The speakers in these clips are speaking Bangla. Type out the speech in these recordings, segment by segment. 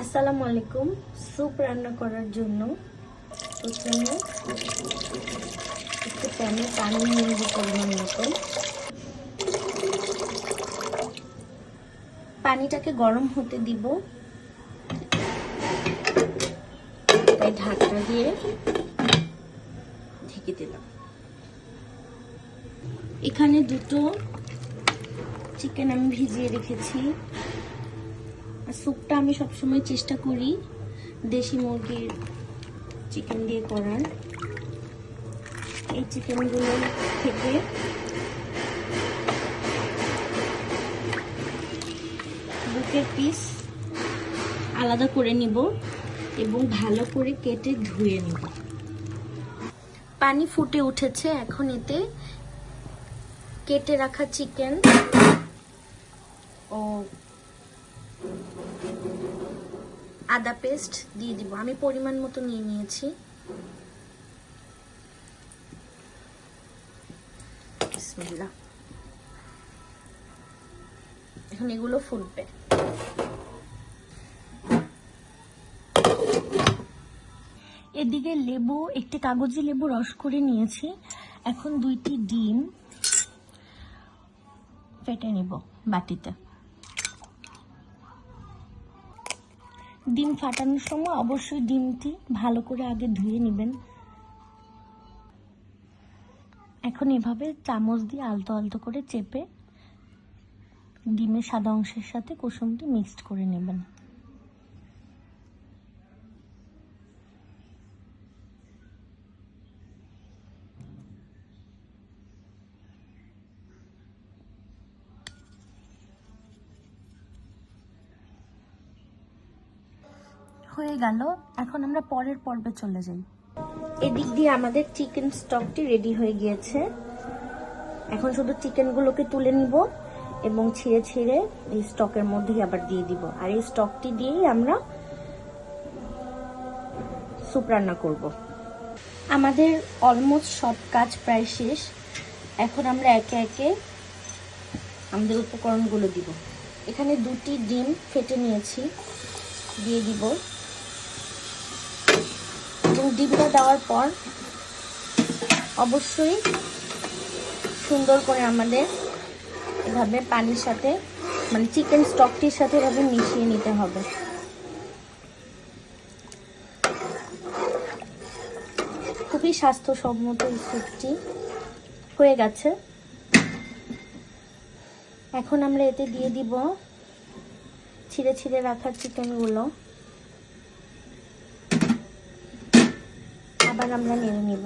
আসসালামু আলাইকুম। স্যুপ রান্না করার জন্য প্রথমে একটু প্যানে পানি নিয়ে নেব পরিমাণ মতন পানিটাকে গরম হতে দিব। তাই ঢাকনা দিয়ে ঢেকে দিলাম। এখানে দুটো চিকেন আমি ভিজিয়ে রেখেছি। আর স্যুপটা আমি সবসময় চেষ্টা করি দেশি মুরগির চিকেন দিয়ে করার। এই চিকেনগুলো থেকে বুকের পিস আলাদা করে নিব এবং ভালো করে কেটে ধুয়ে নেব। পানি ফুটে উঠেছে এখন এতে কেটে রাখা চিকেন ও আদা পেস্ট দিয়ে দিব। আমি পরিমাণ মতো নিয়ে নিয়েছি। বিসমিল্লাহ। এখন এগুলো ফুটবে। এদিকে লেবু, একটি কাগজি লেবু রস করে নিয়েছি। এখন দুইটি ডিম ফেটে নেব বাটিতে। ডিম ফাটানোর সময় অবশ্যই ডিমটি ভালো করে আগে ধুয়ে নেবেন। এখন এভাবে চামচ দিয়ে আলতো আলতো করে চেপে ডিমের সাদা অংশের সাথে কুসুমটি মিক্সড করে নেবেন। হয়ে গেল, এখন আমরা পরের পর্বে চলে যাই। এদিক দিয়ে আমাদের চিকেন স্টকটি রেডি হয়ে গিয়েছে। এখন শুধু চিকেনগুলোকে তুলে নিব এবং ছিঁড়ে ছিঁড়ে এই স্টকের মধ্যেই আবার দিয়ে দিব। আর এই স্টকটি দিয়েই আমরা স্যুপ রান্না করব। আমাদের অলমোস্ট সব কাজ প্রায় শেষ। এখন আমরা একে একে আমাদের উপকরণগুলো দিব। এখানে দুটি ডিম ফেটে নিয়েছি। দিয়ে দিব ডিমটা দেওয়ার পর অবশ্যই সুন্দর করে আমাদের এভাবে পানির সাথে মানে চিকেন স্টকটির সাথে এভাবে মিশিয়ে নিতে হবে। খুবই স্বাস্থ্যসম্মত এই স্যুপটি। হয়ে গেছে। এখন আমরা এতে দিয়ে দিব ছিঁড়ে ছিঁড়ে রাখা চিকেনগুলো আবার আমরা নেড়ে নিব।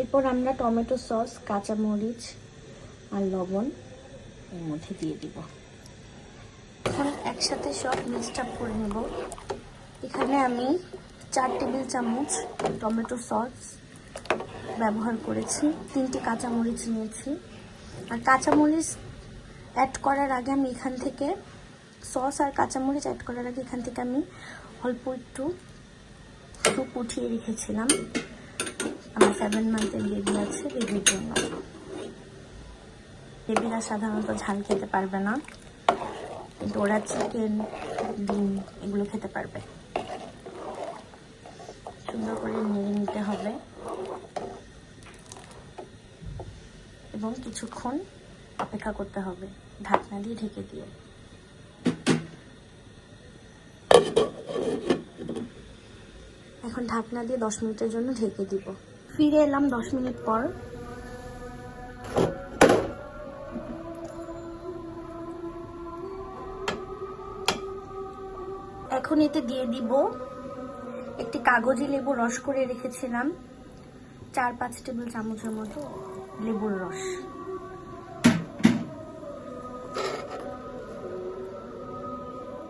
এরপর আমরা টমেটো সস, কাঁচামরিচ আর লবণ এর মধ্যে দিয়ে দিব। এখন একসাথে সব মিক্সড আপ করে নেব। এখানে আমি চার টেবিল চামচ টমেটো সস ব্যবহার করেছি, তিনটি কাঁচামরিচ নিয়েছি। আর কাঁচামরিচ অ্যাড করার আগে আমি এখান থেকে সস আর কাঁচামরিচ অ্যাড করার আগে এখান থেকে আমি অল্প একটু স্যুপ উঠিয়ে রেখেছিলাম। আমার সেভেন মান্থের বেবি আছে বেবির জন্য। বেবিরা সাধারণত ঝাল খেতে পারবে না। কিন্তু ওরা চিকেন ডিম এগুলো খেতে পারবে। সুন্দর করে নেড়ে নিতে হবে। এবং কিছুক্ষণ অপেক্ষা করতে হবে। ঢাকনা দিয়ে ঢেকে দিয়ে। এখন ঢাকনা দিয়ে দশ মিনিটের জন্য ঢেকে দিব। ফিরে এলাম দশ মিনিট পর। এখন এতে দিয়ে দিব একটি কাগজি লেবু রস করে রেখেছিলাম। চার পাঁচ টেবিল চামচের মতো লেবুর রস।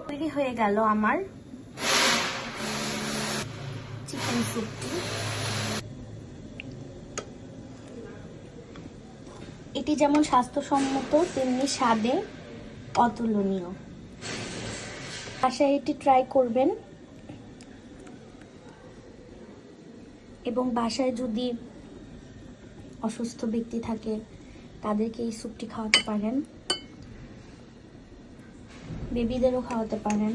তৈরি হয়ে গেল আমার চিকেন স্যুপটি এটি যেমন স্বাস্থ্যসম্মত, তেমনি স্বাদে অতুলনীয়। বাসায় এটি ট্রাই করবেন। এবং বাসায় যদি অসুস্থ ব্যক্তি থাকে, তাদেরকে এই স্যুপটি খাওয়াতে পারেন। বেবিদেরও খাওয়াতে পারেন।